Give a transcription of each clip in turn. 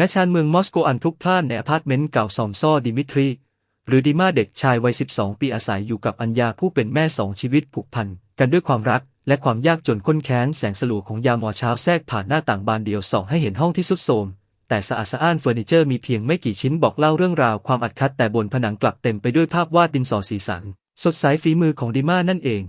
ณชานเมืองมอสโกอันพลุกพล่านในอพาร์ตเมนต์เก่าซอมซ่อดิมิทรี หรือดิมาเด็กชายวัย 12 ปีอาศัยอยู่กับอัญญาผู้เป็นแม่สองชีวิตผูกพัน กันด้วยความรัก และความยากจนข้นแค้นแสงสลัวของยามหมอเช้าแทรกผ่านหน้าต่างบานเดียวส่องให้เห็นห้องที่สุดโทรมแต่สะอาดสะอ้านเฟอร์นิเจอร์มีเพียงไม่กี่ชิ้นบอกเล่าเรื่องราวความอัดคัดแต่บนผนังกลับเต็มไปด้วยภาพวาดดินสอสีสัน สดใสฝีมือของดิมานั่นเอง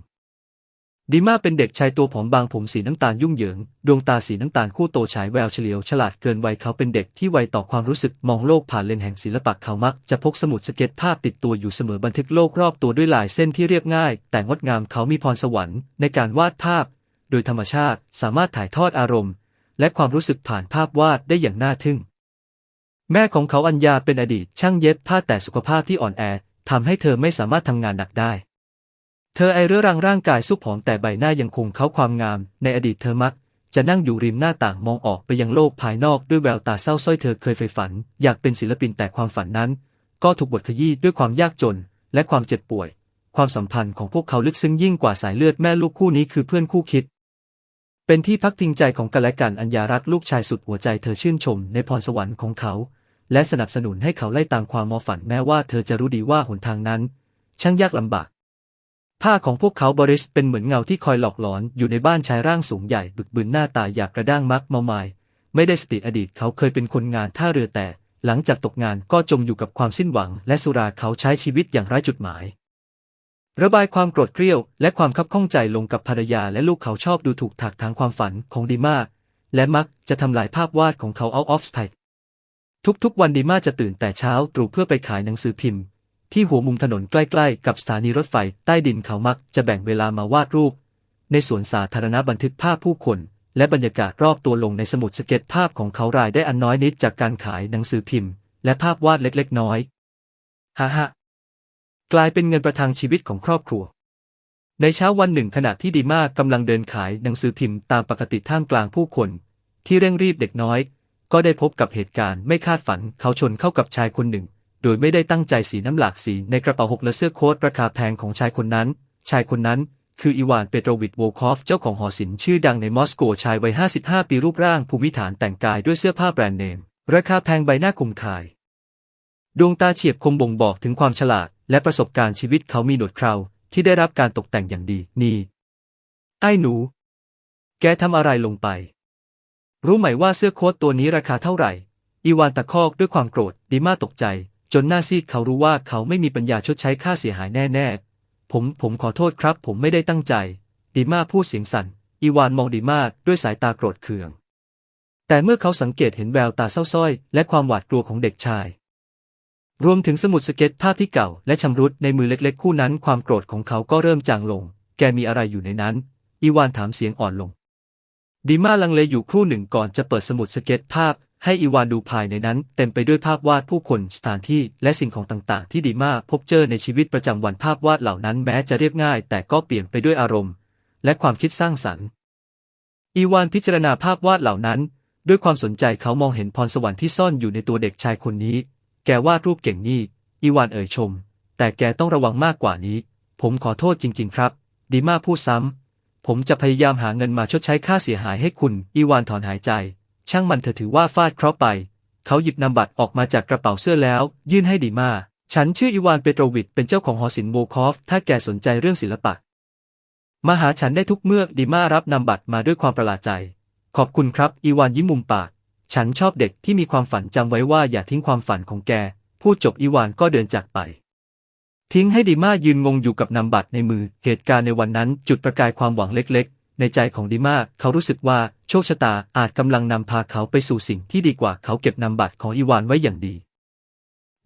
ดิมาเป็นเด็กชายตัวผอมบางผมสีน้ำตาลยุ่งเหยิง ดวงตาสีน้ำตาลคู่โตฉายแววเฉลียวฉลาดเกินวัยเขาเป็นเด็กที่ไวต่อความรู้สึกมองโลกผ่านเลนส์แห่งศิลปะเขามัก จะพกสมุดสเก็ตภาพติดตัวอยู่เสมอบันทึกโลกรอบตัวด้วยลายเส้นที่เรียบง่าย แต่งดงามเขามีพรสวรรค์ในการวาดภาพ โดยธรรมชาติสามารถถ่ายทอดอารมณ์ และความรู้สึกผ่านภาพวาดได้อย่างน่าทึ่ง แม่ของเขาอัญญาเป็นอดีตช่างเย็บผ้าแต่สุขภาพที่อ่อนแอทำให้เธอไม่สามารถทำงานหนักได้ เธอไอเรื้อรังร่างกายสุกผอมแต่ใบหน้ายังคงเขาความงาม ในอดีตเธอมัก จะนั่งอยู่ริมหน้าต่างมองออกไปยังโลกภายนอกด้วยแววตาเศร้าส้อยเธอเคยใฝ่ฝัน อยากเป็นศิลปินแต่ความฝันนั้น ก็ถูกบดขยี้ด้วยความยากจน และความเจ็บป่วย ความสัมพันธ์ของพวกเขาลึกซึ้งยิ่งกว่าสายเลือดแม่ลูกคู่นี้คือเพื่อนคู่คิด เป็นที่พักพิงใจของกันและกันอัญญารักลูกชายสุดหัวใจเธอชื่นชม ในพรสวรรค์ของเขา และสนับสนุนให้เขาไล่ตามความมอฝันแม้ว่าเธอจะรู้ดีว่าหนทางนั้น ช่างยากลำบาก ผ้าของพวกเขาบริสเป็นเหมือนเงาที่คอยหลอกหลอนอยู่ในบ้านชายร่างสูงใหญ่บึกบึนหน้าตาอยากกระด้างมักเมามาย ไม่ได้สติอดีตเขาเคยเป็นคนงานท่าเรือแต่ หลังจากตกงานก็จมอยู่กับความสิ้นหวัง และสุราเขาใช้ชีวิตอย่างไร้จุดหมาย ระบายความโกรธเกรี้ยว และความคับข้องใจลงกับภรรยาและลูกเขาชอบดูถูกถักทางความฝันของดีมาและมักจะทำลายภาพวาดของเขา out of sight ทุกๆวันดีมาจะตื่นแต่เช้าตรู่เพื่อไปขายหนังสือพิมพ์ ที่หัวมุมถนนใกล้ๆ กับสถานีรถไฟใต้ดินเขามักจะแบ่งเวลามาวาดรูป ในสวนสาธารณะบันทึกภาพผู้คน และบรรยากาศรอบตัวลงในสมุดสเก็ตภาพของเขารายได้อันน้อยนิดจากการขายหนังสือพิมพ์ และภาพวาดเล็กๆน้อยฮ่าฮ่ากลายเป็นเงินประทังชีวิตของครอบครัว ในเช้าวันหนึ่งขณะที่ดีมากกำลังเดินขายหนังสือพิมพ์ตามปกติท่ามกลางผู้คน ที่เร่งรีบเด็กน้อย ก็ได้พบกับเหตุการณ์ไม่คาดฝันเขาชนเข้ากับชายคนหนึ่ง โดยไม่ได้ตั้งใจสีน้ำหลากสีในกระเป๋าหกและเสื้อโค้ทราคาแพงของชายคนนั้น ชายคนนั้นคืออีวานเปโตรวิชโวคอฟ เจ้าของหอศิลป์ชื่อดังในมอสโกชายวัย 55 ปีรูปร่างภูมิฐานแต่งกายด้วยเสื้อผ้าแบรนด์เนม ราคาแพงใบหน้าคมคาย ดวงตาเฉียบคมบ่งบอกถึงความฉลาด และประสบการณ์ชีวิตเขามีหนวดเคราที่ได้รับการตกแต่งอย่างดี นี่ ไอ้หนู แกทำอะไรลงไป รู้ไหมว่าเสื้อโค้ทตัวนี้ราคาเท่าไหร่ อีวานตะคอกด้วยความโกรธดีมาตกใจ จนหน้าซีดเขารู้ว่าเขาไม่มีปัญญาชดใช้ค่าเสียหายแน่ๆ ผม ผมขอโทษครับ ผมไม่ได้ตั้งใจ ดีมาพูดเสียงสั่น อีวานมองดีมาด้วยสายตาโกรธเคือง แต่เมื่อเขาสังเกตเห็นแววตาเศร้าส้อย และความหวาดกลัวของเด็กชาย รวมถึงสมุดสเก็ตภาพที่เก่า และชำรุดในมือเล็กๆ คู่นั้น ความโกรธของเขาก็เริ่มจางลง แกมีอะไรอยู่ในนั้น อีวานถามเสียงอ่อนลงดีมาลังเลอยู่ครู่หนึ่งก่อนจะเปิดสมุดสเก็ตภาพ ให้อีวานดูภายในนั้น เต็มไปด้วยภาพวาดผู้คนสถานที่และสิ่งของต่างๆ ที่ดีมาพบเจอในชีวิตประจำวันภาพวาดเหล่านั้นแม้จะเรียบง่าย แต่ก็เปลี่ยนไปด้วยอารมณ์ และความคิดสร้างสรรค์ อีวานพิจารณาภาพวาดเหล่านั้น ด้วยความสนใจเขามองเห็นพรสวรรค์ที่ซ่อนอยู่ในตัวเด็กชายคนนี้ แกวาดรูปเก่งนี่ อีวานเอ่ยชม แต่แกต้องระวังมากกว่านี้ ผมขอโทษจริง ๆ ครับ ดีมาพูดซ้ำผมจะพยายามหาเงินมาชดใช้ค่าเสียหายให้คุณ อีวานถอนหายใจ ช่างมันเธอถือว่าฟาดเคราะห์ไป เขาหยิบนำบัตรออกมาจากกระเป๋าเสื้อแล้ว ยื่นให้ดีมาฉันชื่ออีวานเปโตรวิชเป็นเจ้าของหอศิลป์โวคอฟ ถ้าแกสนใจเรื่องศิลปะ มาหาฉันได้ทุกเมื่อดีมารับนำบัตรมาด้วยความประหลาดใจ ขอบคุณครับ อีวานยิ้มมุมปาก ฉันชอบเด็กที่มีความฝันจำไว้ว่าอย่าทิ้งความฝันของแก พูดจบอีวานก็เดินจากไป ทิ้งให้ดีมายืนงงอยู่กับนำบัตรในมือ เหตุการณ์ในวันนั้นจุดประกายความหวังเล็ก ในใจของดีมาเขารู้สึกว่าโชคชะตาอาจกำลังนำพาเขาไปสู่สิ่งที่ดีกว่าเขาเก็บนำบัตรของอีวานไว้อย่างดี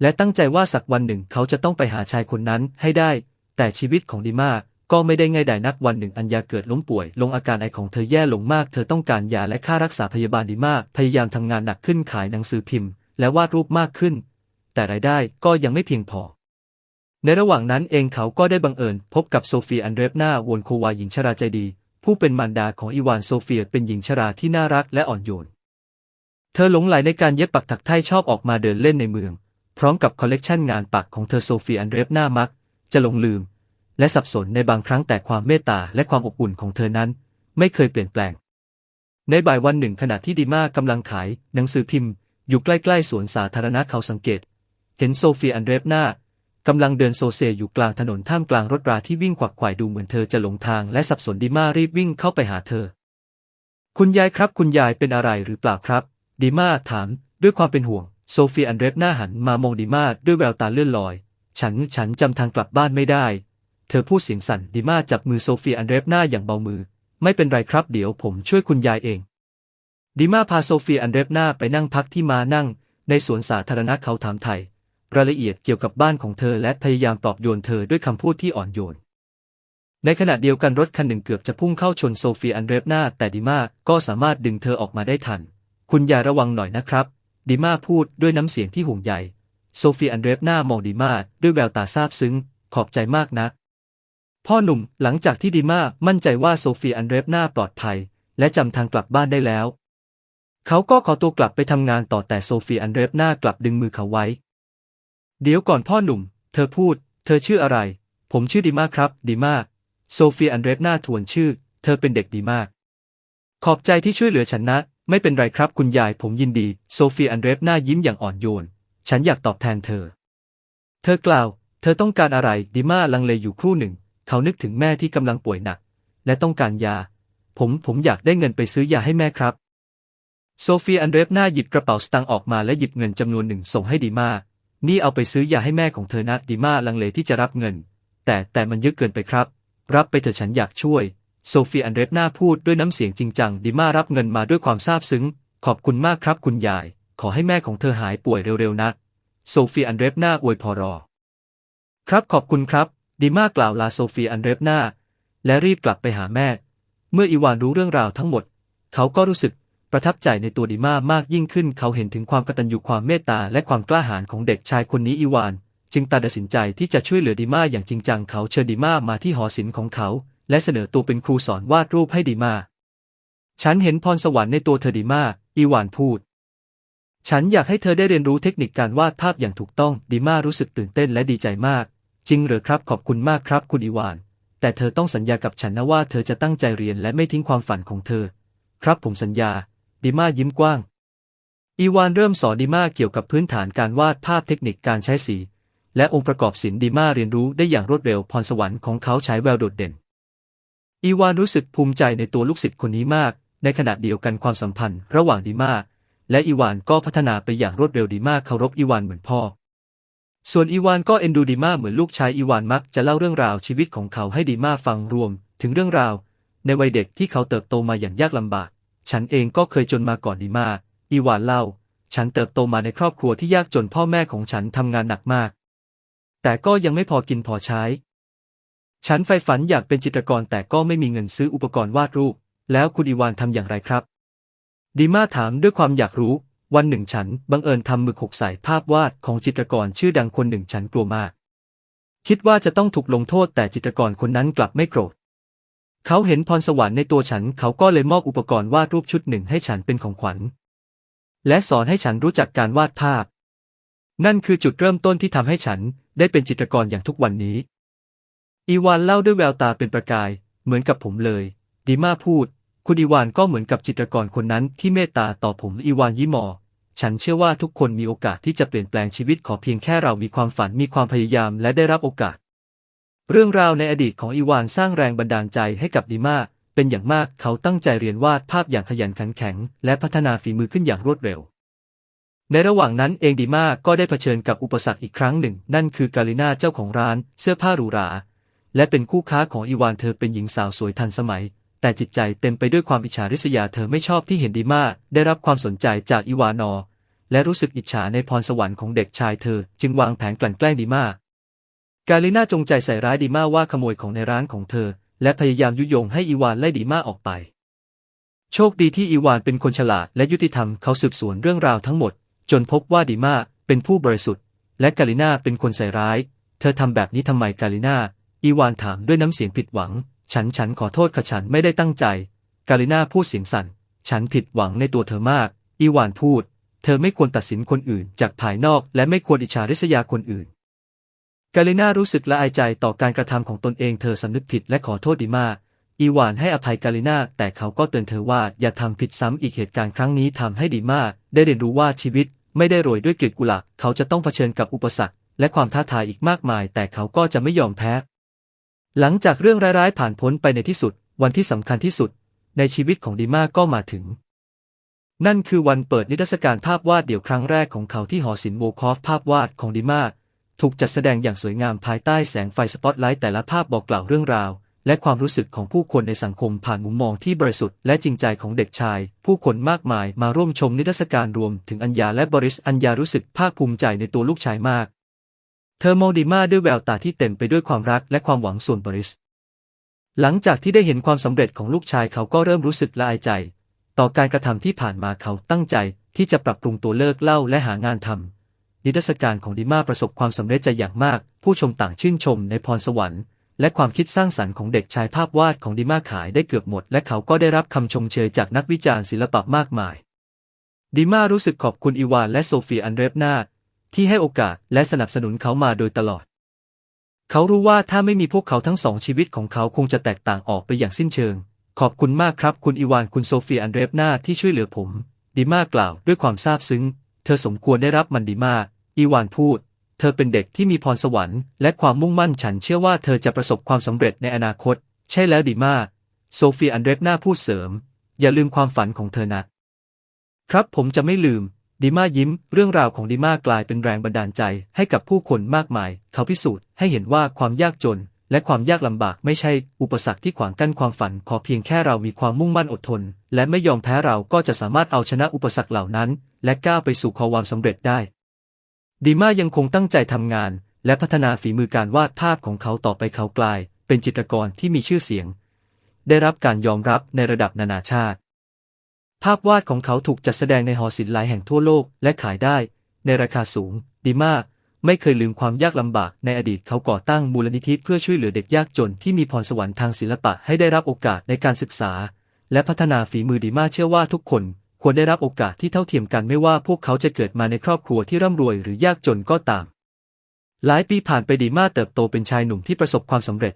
และตั้งใจว่าสักวันหนึ่งเขาจะต้องไปหาชายคนนั้นให้ได้ แต่ชีวิตของดีมาก็ไม่ได้ง่ายดายนักวันหนึ่งอัญญาเกิดล้มป่วย ลงอาการไอของเธอแย่ลงมาก เธอต้องการยาและค่ารักษาพยาบาลดีมากพยายามทำงานหนักขึ้นขายหนังสือพิมพ์ และวาดรูปมากขึ้น แต่รายได้ก็ยังไม่เพียงพอ ในระหว่างนั้นเองเขาก็ได้บังเอิญพบกับโซฟีอันเดรฟนาโวนโควาหญิงชราใจดี ผู้เป็นมารดาของอีวานโซเฟียเป็นหญิงชราที่น่ารักและอ่อนโยน เธอหลงไหลในการเย็บปักถักไทยชอบออกมาเดินเล่นในเมือง พร้อมกับคอลเลกชันงานปักของเธอโซเฟียอันเดรฟนามัก จะหลงลืม และสับสนในบางครั้งแต่ความเมตตาและความอบอุ่นของเธอนั้น ไม่เคยเปลี่ยนแปลง ในบ่ายวันหนึ่งขณะที่ดีมากำลังขาย หนังสือพิมพ์ อยู่ใกล้ๆสวนสาธารณะเขาสังเกต เห็นโซเฟียอันเดรฟนา กำลังเดินโซเซอยู่กลางถนนท่ามกลางรถราที่วิ่งขวักไขว่ดูเหมือนเธอจะหลงทางและสับสนดีมารีบวิ่งเข้าไปหาเธอ คุณยายครับคุณยายเป็นอะไรหรือเปล่าครับ ดีมาถาม ด้วยความเป็นห่วง โซเฟียอันเดรฟหน้าหันมามองดีมาด้วยแววตาเลื่อนลอย ฉันฉันจำทางกลับบ้านไม่ได้ เธอพูดเสียงสั่นดีมาจับมือโซเฟียอันเดรฟหน้าอย่างเบามือ ไม่เป็นไรครับเดี๋ยวผมช่วยคุณยายเอง ดีมาพาโซเฟียอันเดรฟหน้าไปนั่งพักที่มานั่ง ในสวนสาธารณะเขาถามไทย รายละเอียดเกี่ยวกับบ้านของเธอและพยายามปลอบโยนเธอด้วยคำพูดที่อ่อนโยน ในขณะเดียวกันรถคันหนึ่งเกือบจะพุ่งเข้าชนโซเฟียอันเดรฟนาแต่ดีมาก็สามารถดึงเธอออกมาได้ทัน คุณอย่าระวังหน่อยนะครับดีมาพูดด้วยน้ำเสียงที่ห่วงใยโซเฟียอันเดรฟนามองดีมาด้วยแววตาซาบซึ้ง ขอบใจมากนะ พ่อหนุ่มหลังจากที่ดีมามั่นใจว่าโซเฟียอันเดรฟนาปลอดภัย และจำทางกลับบ้านได้แล้ว เขาก็ขอตัวกลับไปทำงานต่อแต่โซเฟียอันเดรฟนากลับดึงมือเขาไว้ เดี๋ยวก่อนพ่อหนุ่ม เธอพูด เธอชื่ออะไร ผมชื่อดีมาครับ ดีมาโซเฟียอันเดรฟนาทวนชื่อ เธอเป็นเด็กดีมาก ขอบใจที่ช่วยเหลือฉันนะ ไม่เป็นไรครับคุณยายผมยินดี โซเฟียอันเดรฟหน้ายิ้มอย่างอ่อนโยน ฉันอยากตอบแทนเธอ เธอกล่าว เธอต้องการอะไรดิมาลังเลอยู่ครู่หนึ่ง เขานึกถึงแม่ที่กำลังป่วยหนัก และต้องการยา ผมผมอยากได้เงินไปซื้อยาให้แม่ครับ โซเฟียอันเดรฟหน้าหยิบกระเป๋าสตางค์ออกมาและหยิบเงินจำนวนหนึ่งส่งให้ดีมา นี่เอาไปซื้อยาให้แม่ของเธอนะดีมาลังเลที่จะรับเงิน แต่แต่มันเยอะเกินไปครับ รับไปเถอะฉันอยากช่วย โซฟีอันเดรฟนาพูดด้วยน้ำเสียงจริงจังดิมารับเงินมาด้วยความซาบซึ้ง ขอบคุณมากครับคุณยาย ขอให้แม่ของเธอหายป่วยเร็วๆนะโซฟีอันเดรฟนาอวยพรอ ครับขอบคุณครับดิมากล่าวลาโซฟีอันเดรฟนาและรีบกลับไปหาแม่ เมื่ออีวานรู้เรื่องราวทั้งหมด เขาก็รู้สึก ประทับใจในตัวดิมามากยิ่งขึ้น เขาเห็นถึงความกตัญญูความเมตตาและความกล้าหาญของเด็กชายคนนี้อีวาน จึงตัดสินใจที่จะช่วยเหลือดิมาอย่างจริงจัง เขาเชิญดิมามาที่หอศิลป์ของเขา และเสนอตัวเป็นครูสอนวาดรูปให้ดีมา ฉันเห็นพรสวรรค์ในตัวเธอดีมาอีวานพูด ฉันอยากให้เธอได้เรียนรู้เทคนิคการวาดภาพอย่างถูกต้องดีมารู้สึกตื่นเต้นและดีใจมาก จริงหรือครับขอบคุณมากครับคุณอีวาน แต่เธอต้องสัญญากับฉันนะว่าเธอจะตั้งใจเรียนและไม่ทิ้งความฝันของเธอ ครับผมสัญญา ดีมายิ้มกว้าง อีวานเริ่มสอนดีมาเกี่ยวกับพื้นฐานการวาดภาพเทคนิคการใช้สี และองค์ประกอบศิลป์ดีมาเรียนรู้ได้อย่างรวดเร็วพรสวรรค์ของเขาใช้แววโดดเด่น อีวานรู้สึกภูมิใจในตัวลูกศิษย์คนนี้มาก ในขณะเดียวกันความสัมพันธ์ ระหว่างดีมาและอีวานก็พัฒนาไปอย่างรวดเร็วดีมาเคารพอีวานเหมือนพ่อ ส่วนอีวานก็เอ็นดูดีมาเหมือนลูกชายอีวานมักจะเล่าเรื่องราวชีวิตของเขาให้ดีมาฟังรวม ถึงเรื่องราว ในวัยเด็กที่เขาเติบโตมาอย่างยากลำบาก ฉันเองก็เคยจนมาก่อนดีมาอีวานเล่า ฉันเติบโตมาในครอบครัวที่ยากจนพ่อแม่ของฉันทำงานหนักมาก แต่ก็ยังไม่พอกินพอใช้ ฉันใฝ่ฝันอยากเป็นจิตรกรแต่ก็ไม่มีเงินซื้ออุปกรณ์วาดรูป แล้วคุณอีวานทำอย่างไรครับ ดีมาถามด้วยความอยากรู้ วันหนึ่งฉันบังเอิญทำมือขกใส่ภาพวาดของจิตรกรชื่อดังคนหนึ่งฉันกลัวมาก คิดว่าจะต้องถูกลงโทษแต่จิตรกรคนนั้นกลับไม่โกรธ เขาเห็นพรสวรรค์ในตัวฉัน เขาก็เลยมอบอุปกรณ์วาดรูปชุดหนึ่งให้ฉันเป็นของขวัญ และสอนให้ฉันรู้จักการวาดภาพ นั่นคือจุดเริ่มต้นที่ทำให้ฉันได้เป็นจิตรกรอย่างทุกวันนี้ อีวานเล่าด้วยแววตาเป็นประกาย เหมือนกับผมเลย ดีมาพูด คุณอีวานก็เหมือนกับจิตรกรคนนั้นที่เมตตาต่อผมอีวานยิ้มอฉันเชื่อว่าทุกคนมีโอกาสที่จะเปลี่ยนแปลงชีวิตขอเพียงแค่เรามีความฝันมีความพยายามและได้รับโอกาส เรื่องราวในอดีตของอีวานสร้างแรงบันดาลใจให้กับดีมาเป็นอย่างมากเขาตั้งใจเรียนวาดภาพอย่างขยันขันแข็ง และพัฒนาฝีมือขึ้นอย่างรวดเร็ว ในระหว่างนั้นเองดีมาก็ได้เผชิญกับอุปสรรคอีกครั้งหนึ่ง นั่นคือกาลินาเจ้าของร้านเสื้อผ้าหรูหราและเป็นคู่ค้าของอีวานเธอเป็นหญิงสาวสวยทันสมัย แต่จิตใจเต็มไปด้วยความอิจฉาริษยาเธอไม่ชอบที่เห็นดีมาได้รับความสนใจจากอีวานอและรู้สึกอิจฉาในพรสวรรค์ของเด็กชายเธอ จึงวางแผนกลั่นแกล้งดีมา กาลิน่าจงใจใส่ร้ายดีมาว่าขโมยของในร้านของเธอ และพยายามยุยงให้อีวานไล่ดีมาออกไป โชคดีที่อีวานเป็นคนฉลาดและยุติธรรมเขาสืบสวนเรื่องราวทั้งหมด จนพบว่าดีมาเป็นผู้บริสุทธิ์ และกาลิน่าเป็นคนใส่ร้าย เธอทำแบบนี้ทำไมกาลิน่าอีวานถามด้วยน้ำเสียงผิดหวัง ฉันฉันขอโทษค่ะฉันไม่ได้ตั้งใจ กาลินาพูดเสียงสั่น ฉันผิดหวังในตัวเธอมาก อีวานพูด เธอไม่ควรตัดสินคนอื่นจากภายนอก และไม่ควรอิจฉาริษยาคนอื่น กาเลนารู้สึกละอายใจต่อการกระทำของตนเองเธอสำนึกผิดและขอโทษดีมาอีวานให้อภัยกาลินาแต่เขาก็เตือนเธอว่าอย่าทำผิดซ้ำอีกเหตุการณ์ครั้งนี้ทำให้ดีมาก ได้เรียนรู้ว่าชีวิตไม่ได้โรยด้วยกลีบกุหลาบเขาจะต้องเผชิญกับอุปสรรค และความท้าทายอีกมากมาย แต่เขาก็จะไม่ยอมแพ้ หลังจากเรื่องร้ายๆผ่านพ้นไปในที่สุด วันที่สำคัญที่สุด ในชีวิตของดีมาก็มาถึง นั่นคือวันเปิดนิทรรศการภาพวาดเดี่ยวครั้งแรกของเขาที่หอศิลป์โวคอฟภาพวาดของดีมา ถูกจัดแสดงอย่างสวยงามภายใต้แสงไฟสปอตไลท์แต่ละภาพบอกกล่าวเรื่องราว และความรู้สึกของผู้คนในสังคมผ่านมุมมองที่บริสุทธิ์และจริงใจของเด็กชาย ผู้คนมากมายมาร่วมชมนิทรรศการรวมถึงอัญญาและบริสอัญญารู้สึกภาคภูมิใจในตัวลูกชายมาก เธอมองดีมาด้วยแววตาที่เต็มไปด้วยความรักและความหวังส่วนบริส หลังจากที่ได้เห็นความสำเร็จของลูกชายเขาก็เริ่มรู้สึกละอายใจ ต่อการกระทำที่ผ่านมาเขาตั้งใจที่จะปรับปรุงตัวเลิกเล่าและหางานทำ นิทรรศการของดิมาประสบความสำเร็จใจอย่างมาก ผู้ชมต่างชื่นชมในพรสวรรค์และความคิดสร้างสรรค์ของเด็กชายภาพวาดของดิมาขายได้เกือบหมด และเขาก็ได้รับคำชมเชยจากนักวิจารณ์ศิลปะมากมายดิมารู้สึกขอบคุณอีวานและโซฟีอันเดรฟนาที่ให้โอกาสและสนับสนุนเขามาโดยตลอด เขารู้ว่าถ้าไม่มีพวกเขาทั้งสองชีวิตของเขาคงจะแตกต่างออกไปอย่างสิ้นเชิง ขอบคุณมากครับคุณอีวานคุณโซฟีอันเดรฟนาที่ช่วยเหลือผมดิมากล่าวด้วยความซาบซึ้ง ธอสมควรได้รับมันดิมาอีวานพูด เธอเป็นเด็กที่มีพรสวรรค์และความมุ่งมั่นฉันเชื่อว่าเธอจะประสบความสำเร็จในอนาคต ใช่แล้วดิมาโซฟีอันเดรฟนาพูดเสริม อย่าลืมความฝันของเธอนะ ครับผมจะไม่ลืมดิมายิ้ม เรื่องราวของดิมากลายเป็นแรงบันดาลใจให้กับผู้คนมากมาย เขาพิสูจน์ให้เห็นว่าความยากจน และความยากลำบากไม่ใช่ อุปสรรคที่ขวางกั้นความฝัน ขอเพียงแค่เรามีความมุ่งมั่นอดทน และไม่ยอมแพ้เราก็จะสามารถเอาชนะอุปสรรคเหล่านั้น และก้าวไปสู่ความสำเร็จได้ ดีมายังคงตั้งใจทำงาน และพัฒนาฝีมือการวาดภาพของเขาต่อไปเขากลาย เป็นจิตรกรที่มีชื่อเสียง ได้รับการยอมรับในระดับนานาชาติ ภาพวาดของเขาถูกจัดแสดงในหอศิลป์หลายแห่งทั่วโลกและขายได้ ในราคาสูง ดีมา ไม่เคยลืมความยากลำบากในอดีตเขาก่อตั้งมูลนิธิเพื่อช่วยเหลือเด็กยากจนที่มีพรสวรรค์ทางศิลปะให้ได้รับโอกาสในการศึกษา และพัฒนาฝีมือดีมาเชื่อว่าทุกคน ควรได้รับโอกาสที่เท่าเทียมกันไม่ว่าพวกเขาจะเกิดมาในครอบครัวที่ร่ำรวยหรือยากจนก็ตาม หลายปีผ่านไปดีมาเติบโตเป็นชายหนุ่มที่ประสบความสำเร็จ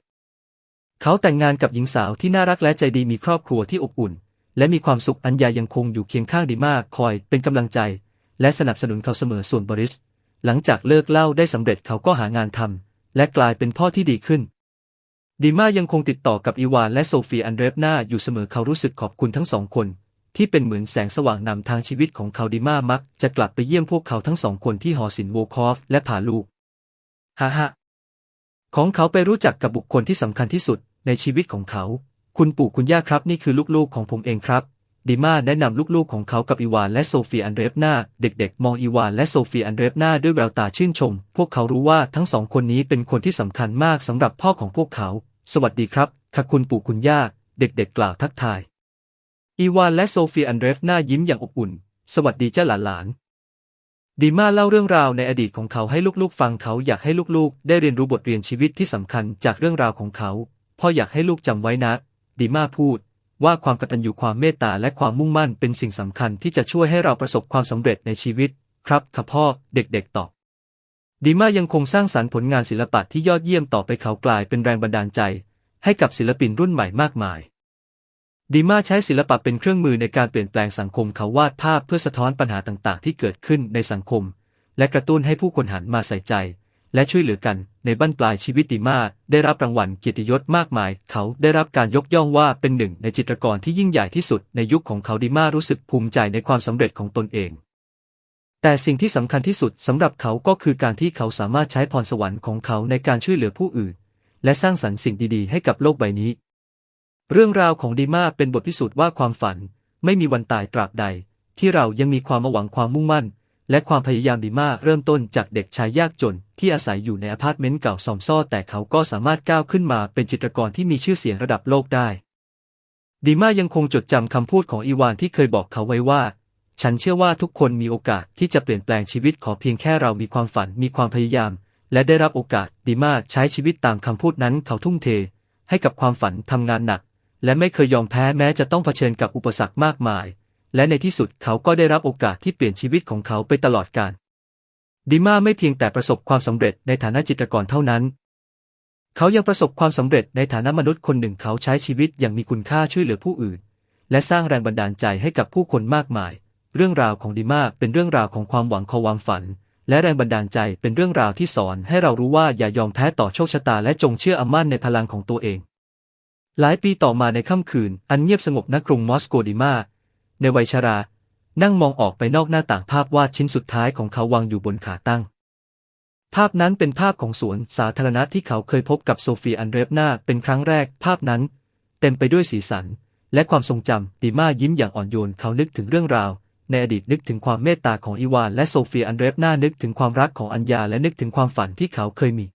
เขาแต่งงานกับหญิงสาวที่น่ารักและใจดีมีครอบครัวที่อบอุ่น และมีความสุขอัญญายังคงอยู่เคียงข้างดีมาคอยเป็นกำลังใจ และสนับสนุนเขาเสมอส่วนบริส หลังจากเลิกเหล่าได้สำเร็จเขาก็หางานทำและกลายเป็นพ่อที่ดีขึ้น ดีมายังคงติดต่อกับอีวานและโซฟีอันเดรฟนาอยู่เสมอเขารู้สึกขอบคุณทั้งสองคน ที่เป็นเหมือนแสงสว่างนำทางชีวิตของเขาดีมามัก จะกลับไปเยี่ยมพวกเขาทั้งสองคนที่หอศิลป์โวคอฟและพาลูกฮ่าฮ่าของเขาไปรู้จักกับบุคคลที่สำคัญที่สุดในชีวิตของเขา คุณปู่คุณย่าครับนี่คือลูกๆของผมเองครับ ดิมาแนะนำลูกๆของเขากับอีวานและโซเฟียอันเดรฟนาเด็กๆ มองอีวานและโซเฟียอันเดรฟนาด้วยแววตาชื่นชม พวกเขารู้ว่าทั้งสองคนนี้เป็นคนที่สำคัญมากสำหรับพ่อของพวกเขา สวัสดีครับค่ะคุณปู่คุณย่า เด็กๆ กล่าวทักทาย อีวานและโซเฟียอันเดรฟนายิ้มอย่างอบอุ่น สวัสดีเจ้าหลานๆดีมาเล่าเรื่องราวในอดีตของเขาให้ลูกๆ ฟังเขาอยากให้ลูกๆ ได้เรียนรู้บทเรียนชีวิตที่สำคัญจากเรื่องราวของเขาพ่ออยากให้ลูกจำไว้นะดีมาพูด ว่าความกตัญญูความเมตตาและความมุ่งมั่นเป็นสิ่งสำคัญที่จะช่วยให้เราประสบความสำเร็จในชีวิต ครับค่ะพ่อเด็กๆตอบดีมายังคงสร้างสรรค์ผลงานศิลปะที่ยอดเยี่ยมต่อไปเขากลายเป็นแรงบันดาลใจ ให้กับศิลปินรุ่นใหม่มากมายดีมาใช้ศิลปะเป็นเครื่องมือในการเปลี่ยนแปลงสังคมเขาวาดภาพเพื่อสะท้อนปัญหาต่างๆ ที่เกิดขึ้นในสังคม และกระตุ้นให้ผู้คนหันมาใส่ใจ และช่วยเหลือกันในบั้นปลายชีวิตดีมาได้รับรางวัลเกียรติยศมากมาย เขาได้รับการยกย่องว่าเป็นหนึ่งในจิตรกรที่ยิ่งใหญ่ที่สุดในยุคของเขาดีมารู้สึกภูมิใจในความสำเร็จของตนเอง แต่สิ่งที่สำคัญที่สุดสำหรับเขาก็คือการที่เขาสามารถใช้พรสวรรค์ของเขาในการช่วยเหลือผู้อื่น และสร้างสรรค์สิ่งดีๆ ให้กับโลกใบนี้ เรื่องราวของดีมาเป็นบทพิสูจน์ว่าความฝัน ไม่มีวันตายตราบใด ที่เรายังมีความหวังความมุ่งมั่น และความพยายามดีมากเริ่มต้นจากเด็กชายยากจน ที่อาศัยอยู่ในอพาร์ตเมนต์เก่าซอมซ่อแต่เขาก็สามารถก้าวขึ้นมาเป็นจิตรกรที่มีชื่อเสียงระดับโลกได้ ดีมายังคงจดจำคำพูดของอีวานที่เคยบอกเขาไว้ว่า ฉันเชื่อว่าทุกคนมีโอกาสที่จะเปลี่ยนแปลงชีวิตขอเพียงแค่เรามีความฝันมีความพยายาม และได้รับโอกาสดีมาใช้ชีวิตตามคำพูดนั้นเขาทุ่มเท ให้กับความฝันทำงานหนัก และไม่เคยยอมแพ้แม้จะต้องเผชิญกับอุปสรรคมากมาย และในที่สุดเขาก็ได้รับโอกาสที่เปลี่ยนชีวิตของเขาไปตลอดกาลดิมาไม่เพียงแต่ประสบความสำเร็จในฐานะจิตรกรเท่านั้น เขายังประสบความสำเร็จในฐานะมนุษย์คนหนึ่งเขาใช้ชีวิตอย่างมีคุณค่าช่วยเหลือผู้อื่น และสร้างแรงบันดาลใจให้กับผู้คนมากมาย เรื่องราวของดิมาเป็นเรื่องราวของความหวังความฝัน และแรงบันดาลใจเป็นเรื่องราวที่สอนให้เรารู้ว่าอย่ายอมแพ้ต่อโชคชะตาและจงเชื่ออมั่นในพลังของตัวเอง หลายปีต่อมาในค่ำคืน อันเงียบสงบณกรุงมอสโกดิมา ในวัยชรา นั่งมองออกไปนอกหน้าต่างภาพวาดชิ้นสุดท้ายของเขาวางอยู่บนขาตั้ง ภาพนั้นเป็นภาพของสวนสาธารณะที่เขาเคยพบกับโซฟีอันเรฟนาเป็นครั้งแรก ภาพนั้น เต็มไปด้วยสีสัน และความทรงจำดีมายิ้มอย่างอ่อนโยนเขานึกถึงเรื่องราว ในอดีตนึกถึงความเมตตาของอีวานและโซฟีอันเรฟนานึกถึงความรักของอัญญาและนึกถึงความฝันที่เขาเคยมี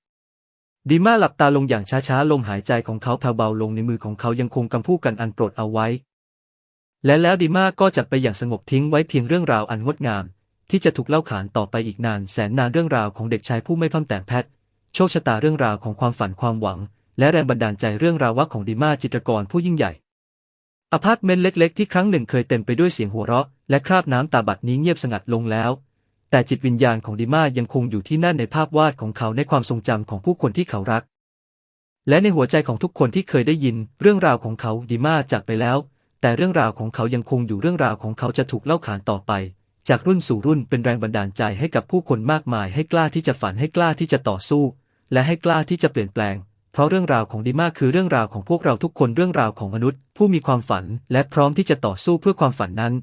ดีมาหลับตาลงอย่างช้าๆ ลมหายใจของเขาแผ่วเบาลงในมือของเขายังคงกำพูกันอันโปรดเอาไว้ และแล้วดีมาก็จากไปอย่างสงบทิ้งไว้เพียงเรื่องราวอันงดงาม ที่จะถูกเล่าขานต่อไปอีกนานแสนนานเรื่องราวของเด็กชายผู้ไม่พ่ำแต่งแพทย์โชคชะตาเรื่องราวของความฝันความหวัง และแรงบันดาลใจเรื่องราววักของดีมาจิตรกรผู้ยิ่งใหญ่อพาร์ตเมนต์เล็ก ๆ ที่ครั้งหนึ่งเคยเต็มไปด้วยเสียงหัวเราะ และคราบน้ำตาบัดนี้เงียบสงัดลงแล้ว แต่จิตวิญญาณของดีมายังคงอยู่ที่นั่นในภาพวาดของเขาในความทรงจำของผู้คนที่เขารัก และในหัวใจของทุกคนที่เคยได้ยินเรื่องราวของเขาดีมาจากไปแล้ว แต่เรื่องราวของเขายังคงอยู่เรื่องราวของเขาจะถูกเล่าขานต่อไป จากรุ่นสู่รุ่นเป็นแรงบันดาลใจให้กับผู้คนมากมาย ให้กล้าที่จะฝันให้กล้าที่จะต่อสู้ และให้กล้าที่จะเปลี่ยนแปลง เพราะเรื่องราวของดีมาคือเรื่องราวของพวกเราทุกคนเรื่องราวของมนุษย์ ผู้มีความฝันและพร้อมที่จะต่อสู้เพื่อความฝันนั้น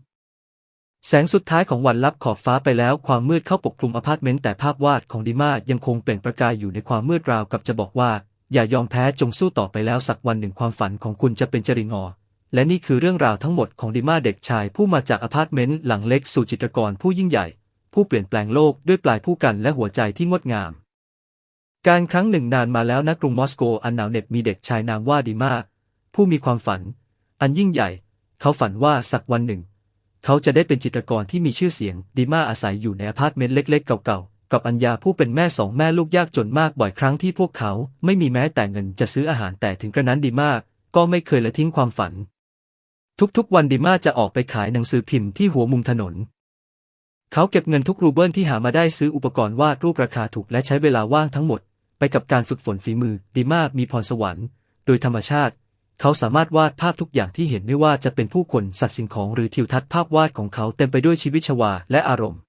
แสงสุดท้ายของวันลับขอบฟ้าไปแล้ว ความมืดเข้าปกคลุมอพาร์ตเมนต์แต่ภาพวาดของดิมายังคงเปล่งประกายอยู่ในความมืดราวกับจะบอกว่า อย่ายอมแพ้จงสู้ต่อไปแล้วสักวันหนึ่งความฝันของคุณจะเป็นจริงอ และนี่คือเรื่องราวทั้งหมดของดิมาเด็กชายผู้มาจากอพาร์ตเมนต์หลังเล็กสู่จิตรกรผู้ยิ่งใหญ่ ผู้เปลี่ยนแปลงโลกด้วยปลายผู้กันและหัวใจที่งดงาม การครั้งหนึ่งนานมาแล้วณกรุงมอสโกอันหนาวเหน็บมีเด็กชายนามว่าดิมาผู้มีความฝัน อันยิ่งใหญ่ เขาฝันว่าสักวันหนึ่ง เขาจะได้เป็นจิตรกรที่มีชื่อเสียงดีมาอาศัยอยู่ในอพาร์ตเมนต์เล็กๆ เก่าๆ กับอัญญาผู้เป็นแม่สองแม่ลูกยากจนมากบ่อยครั้งที่พวกเขาไม่มีแม้แต่เงินจะซื้ออาหารแต่ถึงกระนั้นดีมาก็ไม่เคยละทิ้งความฝัน ทุกๆ วันดีมาจะออกไปขายหนังสือพิมพ์ที่หัวมุมถนน เขาเก็บเงินทุกรูเบิลที่หามาได้ซื้ออุปกรณ์วาดรูปราคาถูกและใช้เวลาว่างทั้งหมด ไปกับการฝึกฝนฝีมือดีมามีพรสวรรค์ โดยธรรมชาติ เขาสามารถวาดภาพทุกอย่างที่เห็นไม่ว่าจะเป็นผู้คนสัตว์สิ่งของหรือทิวทัศน์ภาพวาดของเขาเต็มไปด้วยชีวิตชวาและอารมณ์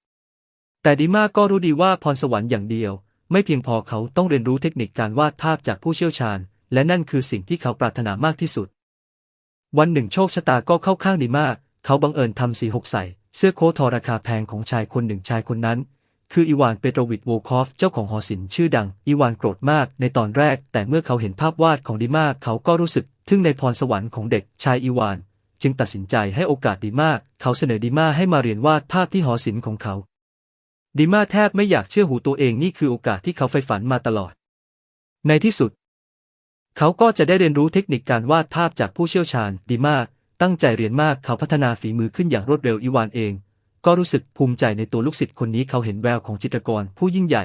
แต่ดีมาก็รู้ดีว่าพรสวรรค์อย่างเดียว ไม่เพียงพอเขาต้องเรียนรู้เทคนิคการวาดภาพจากผู้เชี่ยวชาญ และนั่นคือสิ่งที่เขาปรารถนามากที่สุด วันหนึ่งโชคชะตาก็เข้าข้างดีมาก เขาบังเอิญทำสีหกใส่ เสื้อโค้ทอราคาแพงของชายคนหนึ่งชายคนนั้น คืออีวานเปโตรวิชโวคอฟ เจ้าของหอศิลป์ชื่อดัง อีวานโกรธมากในตอนแรก แต่เมื่อเขาเห็นภาพวาดของดีมาเขาก็รู้สึกทึ่งในพรสวรรค์ของเด็กชายอีวาน จึงตัดสินใจให้โอกาสดีมาเขาเสนอดีมาให้มาเรียนวาดภาพที่หอศิลป์ของเขา ดีมาแทบไม่อยากเชื่อหูตัวเองนี่คือโอกาสที่เขาใฝ่ฝันมาตลอด ในที่สุด เขาก็จะได้เรียนรู้เทคนิคการวาดภาพจากผู้เชี่ยวชาญดีมาก ตั้งใจเรียนมากเขาพัฒนาฝีมือขึ้นอย่างรวดเร็วอีวานเอง ก็รู้สึกภูมิใจในตัวลูกศิษย์คนนี้เขาเห็นแววของจิตรกรผู้ยิ่งใหญ่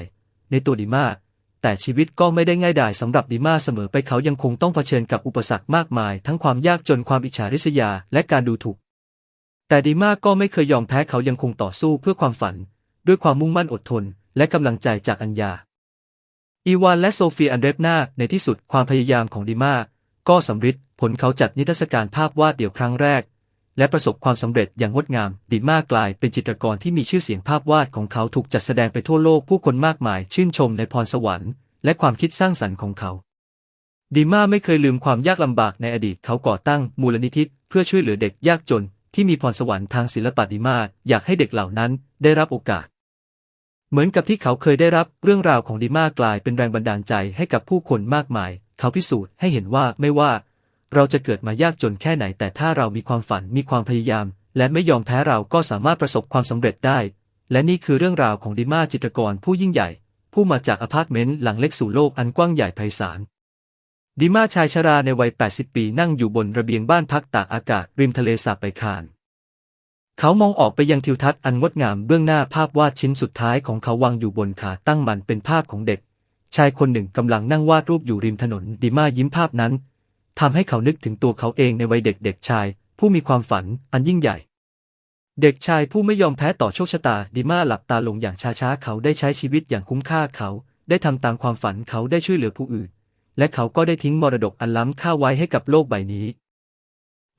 ในตัวดีมากแต่ชีวิตก็ไม่ได้ง่ายดายสำหรับดีมาเสมอไปเขายังคงต้องเผชิญกับอุปสรรคมากมาย ทั้งความยากจนความอิจฉาริษยาและการดูถูก แต่ดีมาก็ไม่เคยยอมแพ้เขายังคงต่อสู้เพื่อความฝัน ด้วยความมุ่งมั่นอดทน และกำลังใจจากอัญญา อีวานและโซเฟียอันเดรฟนาในที่สุดความพยายามของดีมาก็สำเร็จผลเขาจัดนิทรรศการภาพวาดเดี่ยวครั้งแรก และประสบความสำเร็จอย่างงดงามดีมากลายเป็นจิตรกรที่มีชื่อเสียงภาพวาดของเขาถูกจัดแสดงไปทั่วโลกผู้คนมากมาย ชื่นชมในพรสวรรค์และความคิดสร้างสรรค์ของเขาดีมาไม่เคยลืมความยากลำบากในอดีตเขาก่อตั้งมูลนิธิเพื่อช่วยเหลือเด็กยากจนที่มีพรสวรรค์ทางศิลปะดีมาอยากให้เด็กเหล่านั้นได้รับโอกาส เหมือนกับที่เขาเคยได้รับเรื่องราวของดีมากลายเป็นแรงบันดาลใจให้กับผู้คนมากมาย เขาพิสูจน์ให้เห็นว่าไม่ว่า เราจะเกิดมายากจนแค่ไหน แต่ถ้าเรามีความฝันมีความพยายาม และไม่ยอมแพ้เราก็สามารถประสบความสำเร็จได้ และนี่คือเรื่องราวของดิมาจิตรกรผู้ยิ่งใหญ่ ผู้มาจากอพาร์ตเมนต์หลังเล็กสู่โลกอันกว้างใหญ่ไพศาลดิมาชายชราในวัย 80 ปีนั่งอยู่บนระเบียงบ้านพักตากอากาศริมทะเลสาบไปคาน เขามองออกไปยังทิวทัศน์อันงดงามเบื้องหน้าภาพวาดชิ้นสุดท้ายของเขาวางอยู่บนขาตั้งมันเป็นภาพของเด็ก ชายคนหนึ่งกำลังนั่งวาดรูปอยู่ริมถนนดิมายิ้มภาพนั้นทำให้เขานึกถึงตัวเขาเองในวัยเด็กเด็กชาย ผู้มีความฝันอันยิ่งใหญ่ เด็กชายผู้ไม่ยอมแพ้ต่อโชคชะตาดิมาหลับตาลงอย่างช้าๆเขาได้ใช้ชีวิตอย่างคุ้มค่าเขา ได้ทำตามความฝันเขาได้ช่วยเหลือผู้อื่น และเขาก็ได้ทิ้งมรดกอันล้ำค่าไว้ให้กับโลกใบนี้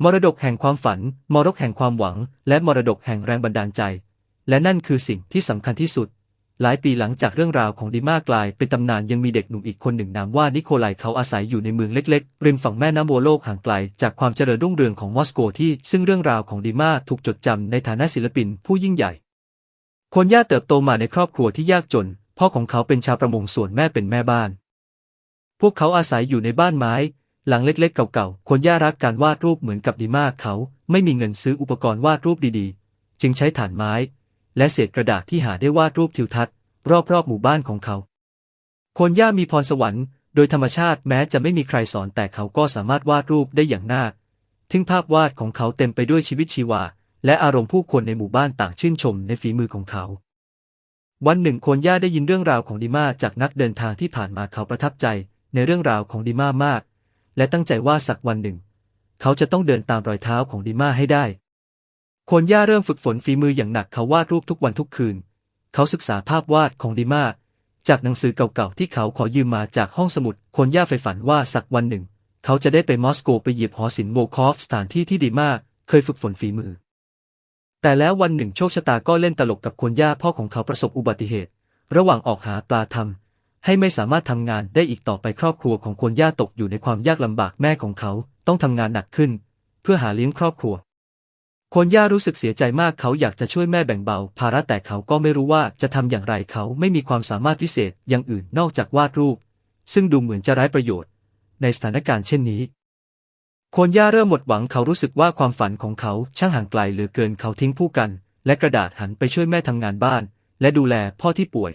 มรดกแห่งความฝัน มรดกแห่งความหวัง และมรดกแห่งแรงบันดาลใจ และนั่นคือสิ่งที่สำคัญที่สุด หลายปีหลังจากเรื่องราวของดิมากลายเป็นตำนานยังมีเด็กหนุ่มอีกคนหนึ่งนามว่านิโคไลเขาอาศัยอยู่ในเมืองเล็กๆ ริมฝั่งแม่น้ำโวโลกห่างไกลจากความเจริญรุ่งเรืองของมอสโกที่ซึ่งเรื่องราวของดิมาถูกจดจำในฐานะศิลปินผู้ยิ่งใหญ่ คนย่าเติบโตมาในครอบครัวที่ยากจน พ่อของเขาเป็นชาวประมงส่วนแม่เป็นแม่บ้าน พวกเขาอาศัยอยู่ในบ้านไม้ หลังเล็กๆ เก่าๆ คนย่ารักการวาดรูปเหมือนกับดีมากเขาไม่มีเงินซื้ออุปกรณ์วาดรูปดีๆ จึงใช้ฐานไม้ และเศษกระดาษที่หาได้วาดรูปทิวทัศน์รอบๆ หมู่บ้านของเขา คนย่ามีพรสวรรค์ โดยธรรมชาติแม้จะไม่มีใครสอนแต่เขาก็สามารถวาดรูปได้อย่างน่าทึ่งภาพวาดของเขาเต็มไปด้วยชีวิตชีวา และอารมณ์ผู้คนในหมู่บ้านต่างชื่นชมในฝีมือของเขาวันหนึ่งคนย่าได้ยินเรื่องราวของดิมาจากนักเดินทางที่ผ่านมาเขาประทับใจในเรื่องราวของดิมามาก และตั้งใจว่าสักวันหนึ่ง เขาจะต้องเดินตามรอยเท้าของดิมาให้ได้ คนย่าเริ่มฝึกฝนฝีมืออย่างหนักเขาวาดรูปทุกวันทุกคืน เขาศึกษาภาพวาดของดิมาจากหนังสือเก่าๆที่เขาขอยืมมาจากห้องสมุด คนย่าใฝ่ฝันว่าสักวันหนึ่ง เขาจะได้ไปมอสโกไปหยียบหอศิลป์โวคอฟสถานที่ที่ดีมากเคยฝึกฝนฝีมือ แต่แล้ววันหนึ่งโชคชะตาก็เล่นตลกกับคนย่าพ่อของเขาประสบอุบัติเหตุ ระหว่างออกหาปลาทำ ให้ไม่สามารถทำงานได้อีกต่อไปครอบครัวของคนย่าตกอยู่ในความยากลำบากแม่ของเขา ต้องทำงานหนักขึ้น เพื่อหาเลี้ยงครอบครัวคนย่ารู้สึกเสียใจมากเขาอยากจะช่วยแม่แบ่งเบา ภาระแต่เขาก็ไม่รู้ว่าจะทำอย่างไรเขาไม่มีความสามารถพิเศษอย่างอื่นนอกจากวาดรูป ซึ่งดูเหมือนจะไร้ประโยชน์ ในสถานการณ์เช่นนี้คนย่าเริ่มหมดหวังเขารู้สึกว่าความฝันของเขาช่างห่างไกลเหลือเกินเขาทิ้งผู้กัน และกระดาษหันไปช่วยแม่ทำงานบ้าน และดูแลพ่อที่ป่วย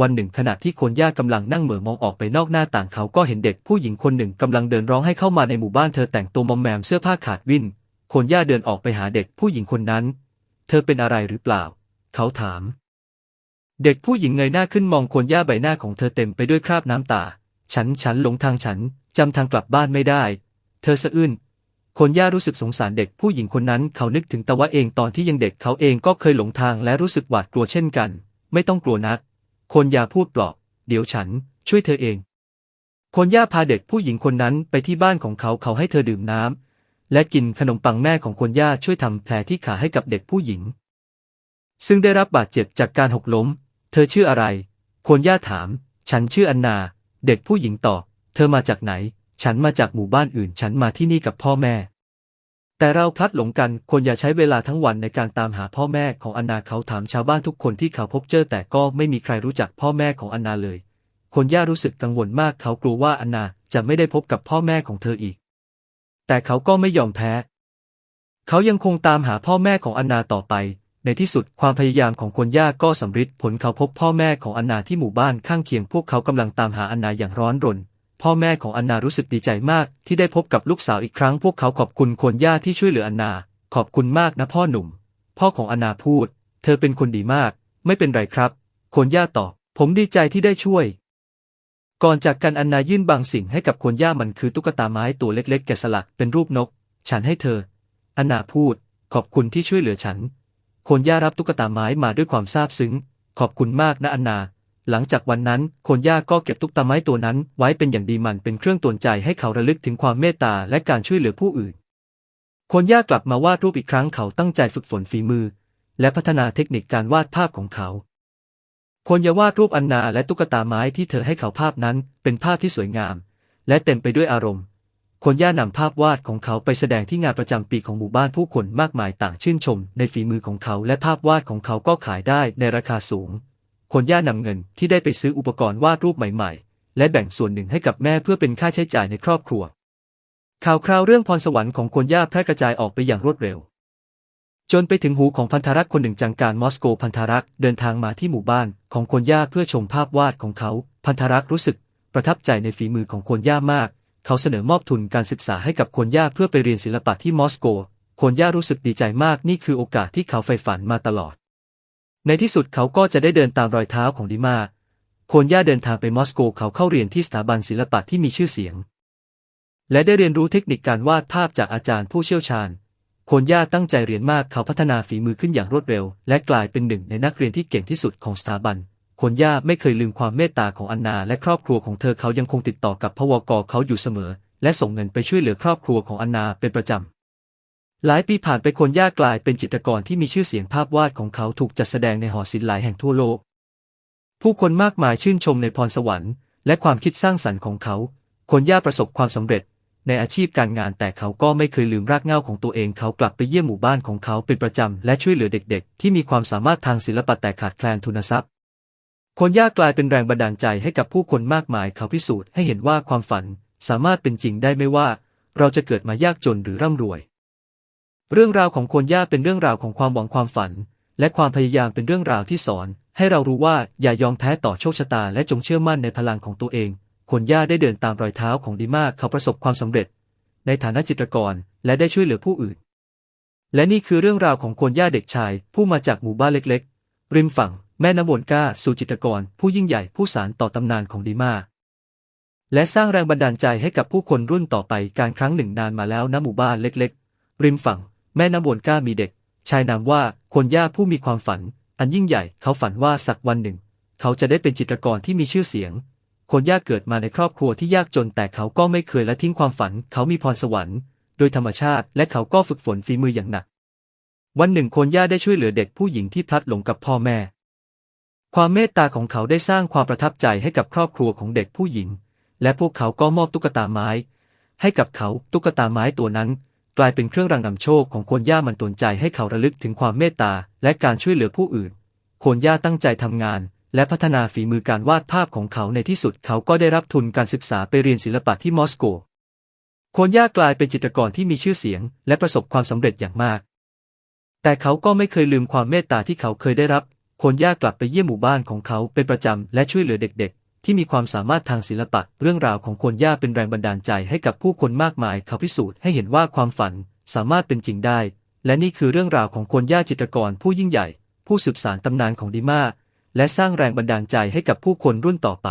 วันหนึ่งขณะที่คนย่ากำลังนั่งเหม่อมองออกไปนอกหน้าต่างเขาก็เห็นเด็กผู้หญิงคนหนึ่งกำลังเดินร้องให้เข้ามาในหมู่บ้านเธอแต่งตัวมอมแมมเสื้อผ้าขาดวิ่น คนย่าเดินออกไปหาเด็กผู้หญิงคนนั้น เธอเป็นอะไรหรือเปล่า เขาถาม เด็กผู้หญิงเงยหน้าขึ้นมองคนย่าใบหน้าของเธอเต็มไปด้วยคราบน้ำตา ฉันฉันหลงทางฉันจำทางกลับบ้านไม่ได้ เธอสะอื้นคนย่ารู้สึกสงสารเด็กผู้หญิงคนนั้นเขานึกถึงตะวะเองตอนที่ยังเด็กเขาเองก็เคยหลงทางและรู้สึกหวาดกลัวเช่นกัน ไม่ต้องกลัวนัก คนย่าพูดปลอบ เดี๋ยวฉัน ช่วยเธอเอง คนย่าพาเด็กผู้หญิงคนนั้นไปที่บ้านของเขาเขาให้เธอดื่มน้ำและกินขนมปังแม่ของคนย่าช่วยทำแผลที่ขาให้กับเด็กผู้หญิง ซึ่งได้รับบาดเจ็บจากการหกล้ม เธอชื่ออะไร คนย่าถาม ฉันชื่ออันนา เด็กผู้หญิงตอบ เธอมาจากไหน ฉันมาจากหมู่บ้านอื่น ฉันมาที่นี่กับพ่อแม่ แต่เราพลัดหลงกันคนอย่าใช้เวลาทั้งวันในการตามหาพ่อแม่ของอันนาเขาถามชาวบ้านทุกคนที่เขาพบเจอ แต่ก็ไม่มีใครรู้จักพ่อแม่ของอันนาเลย คนย่ารู้สึกกังวลมากเขากลัวว่าอันนาจะไม่ได้พบกับพ่อแม่ของเธออีก แต่เขาก็ไม่ยอมแพ้ เขายังคงตามหาพ่อแม่ของอันนาต่อไป ในที่สุดความพยายามของคนย่าก็สำเร็จผลเขาพบพ่อแม่ของอันนาที่หมู่บ้านข้างเคียงพวกเขากำลังตามหาอันนาอย่างร้อนรน พ่อแม่ของอันนารู้สึกดีใจมากที่ได้พบกับลูกสาวอีกครั้ง พวกเขาขอบคุณคนย่าที่ช่วยเหลืออันนา ขอบคุณมากนะพ่อหนุ่ม พ่อของอันนาพูด เธอเป็นคนดีมาก ไม่เป็นไรครับ คนย่าตอบ ผมดีใจที่ได้ช่วย ก่อนจากกันอันนายื่นบางสิ่งให้กับคนย่ามันคือตุ๊กตาไม้ตัวเล็ก ๆ แกะสลักเป็นรูปนก ฉันให้เธอ อันนาพูด ขอบคุณที่ช่วยเหลือฉัน คนย่ารับตุ๊กตาไม้มาด้วยความซาบซึ้ง ขอบคุณมากนะอันนา หลังจากวันนั้น คนย่าก็เก็บตุ๊กตาไม้ตัวนั้น ไว้เป็นอย่างดีมันเป็นเครื่องตือนใจให้เขาระลึกถึงความเมตตาและการช่วยเหลือผู้อื่น คนย่ากลับมาวาดรูปอีกครั้งเขาตั้งใจฝึกฝนฝีมือ และพัฒนาเทคนิคการวาดภาพของเขา คนย่าวาดรูปอันนาและตุ๊กตาไม้ที่เธอให้เขาภาพนั้น เป็นภาพที่สวยงาม และเต็มไปด้วยอารมณ์ คนย่านำภาพวาดของเขาไปแสดงที่งานประจำปีของหมู่บ้านผู้คนมากมายต่างชื่นชม ในฝีมือของเขาและภาพวาดของเขาก็ขายได้ในราคาสูง คนย่านำเงินที่ได้ไปซื้ออุปกรณ์วาดรูปใหม่ๆ และแบ่งส่วนหนึ่งให้กับแม่เพื่อเป็นค่าใช้จ่ายในครอบครัว ข่าวคราวเรื่องพรสวรรค์ของคนย่าแพร่กระจายออกไปอย่างรวดเร็ว จนไปถึงหูของพันธรักษ์คนหนึ่งจังการมอสโกพันธรักษ์เดินทางมาที่หมู่บ้านของคนย่าเพื่อชมภาพวาดของเขา พันธรักษ์รู้สึกประทับใจในฝีมือของคนย่ามาก เขาเสนอมอบทุนการศึกษาให้กับคนย่าเพื่อไปเรียนศิลปะที่มอสโกคนย่ารู้สึกดีใจมากนี่คือโอกาสที่เขาใฝ่ฝันมาตลอด ในที่สุดเขาก็จะได้เดินตามรอยเท้าของดิมาโคนย่าเดินทางไปมอสโกเขาเข้าเรียนที่สถาบันศิลปะที่มีชื่อเสียง และได้เรียนรู้เทคนิคการวาดภาพจากอาจารย์ผู้เชี่ยวชาญ โคนย่าตั้งใจเรียนมากเขาพัฒนาฝีมือขึ้นอย่างรวดเร็ว และกลายเป็นหนึ่งในนักเรียนที่เก่งที่สุดของสถาบัน โคนย่าไม่เคยลืมความเมตตาของอันนา และครอบครัวของเธอเขายังคงติดต่อกับพวกเขาอยู่เสมอ และส่งเงินไปช่วยเหลือครอบครัวของอันนาเป็นประจำ หลายปีผ่านไปคนยากกลายเป็นจิตรกรที่มีชื่อเสียงภาพวาดของเขาถูกจัดแสดงในหอศิลป์หลายแห่งทั่วโลก ผู้คนมากมายชื่นชมในพรสวรรค์ และความคิดสร้างสรรค์ของเขา คนย่าประสบความสำเร็จ ในอาชีพการงานแต่เขาก็ไม่เคยลืมรากเหง้าของตัวเอง เขากลับไปเยี่ยมหมู่บ้านของเขาเป็นประจำและช่วยเหลือเด็กๆ ที่มีความสามารถทางศิลปะแต่ขาดแคลนทุนทรัพย์คนย่ากลายเป็นแรงบันดาลใจให้กับผู้คนมากมาย เขาพิสูจน์ให้เห็นว่าความฝันสามารถเป็นจริงได้ไม่ว่า เราจะเกิดมายากจนหรือร่ำรวย เรื่องราวของคนย่าเป็นเรื่องราวของความหวังความฝัน และความพยายามเป็นเรื่องราวที่สอน ให้เรารู้ว่าอย่ายอมแพ้ต่อโชคชะตาและจงเชื่อมั่นในพลังของตัวเองคนย่าได้เดินตามรอยเท้าของดีมากเขาประสบความสำเร็จ ในฐานะจิตรกรและได้ช่วยเหลือผู้อื่น และนี่คือเรื่องราวของคนย่าเด็กชาย ผู้มาจากหมู่บ้านเล็ก ๆ ริมฝั่ง แม่น้ำวนก้าสู่จิตรกร ผู้ยิ่งใหญ่ผู้สานต่อตำนานของดีมาและสร้างแรงบันดาลใจให้กับผู้คนรุ่นต่อไปการครั้งหนึ่งนานมาแล้วณหมู่บ้านเล็ก ๆ ริมฝั่ง แม่น้ำวนก้ามีเด็ก ชายนามว่าคนย่าผู้มีความฝัน อันยิ่งใหญ่เขาฝันว่าสักวันหนึ่ง เขาจะได้เป็นจิตรกรที่มีชื่อเสียง คนย่าเกิดมาในครอบครัวที่ยากจนแต่เขาก็ไม่เคยละทิ้งความฝัน เขามีพรสวรรค์ โดยธรรมชาติ และเขาก็ฝึกฝนฝีมืออย่างหนัก วันหนึ่งคนย่าได้ช่วยเหลือเด็กผู้หญิงที่พลัดหลงกับพ่อแม่ ความเมตตาของเขาได้สร้างความประทับใจให้กับครอบครัวของเด็กผู้หญิง และพวกเขาก็มอบตุ๊กตาไม้ ให้กับเขาตุ๊กตาไม้ตัวนั้น กลายเป็นเครื่องรางนำโชคของคนย่ามันตนใจให้เขาระลึกถึงความเมตตาและการช่วยเหลือผู้อื่นคนย่าตั้งใจทำงาน และพัฒนาฝีมือการวาดภาพของเขาในที่สุดเขาก็ได้รับทุนการศึกษาไปเรียนศิลปะที่มอสโกคนย่ากลายเป็นจิตรกรที่มีชื่อเสียง และประสบความสำเร็จอย่างมาก แต่เขาก็ไม่เคยลืมความเมตตาที่เขาเคยได้รับคนย่ากลับไปเยี่ยมหมู่บ้านของเขาเป็นประจำและช่วยเหลือเด็กๆ ที่มีความสามารถทางศิลปะ เรื่องราวของคนย่าเป็นแรงบันดาลใจให้กับผู้คนมากมาย เขาพิสูจน์ให้เห็นว่าความฝันสามารถเป็นจริงได้ และนี่คือเรื่องราวของคนย่าจิตรกรผู้ยิ่งใหญ่ ผู้สืบสานตำนานของดีมาและสร้างแรงบันดาลใจให้กับผู้คนรุ่นต่อไป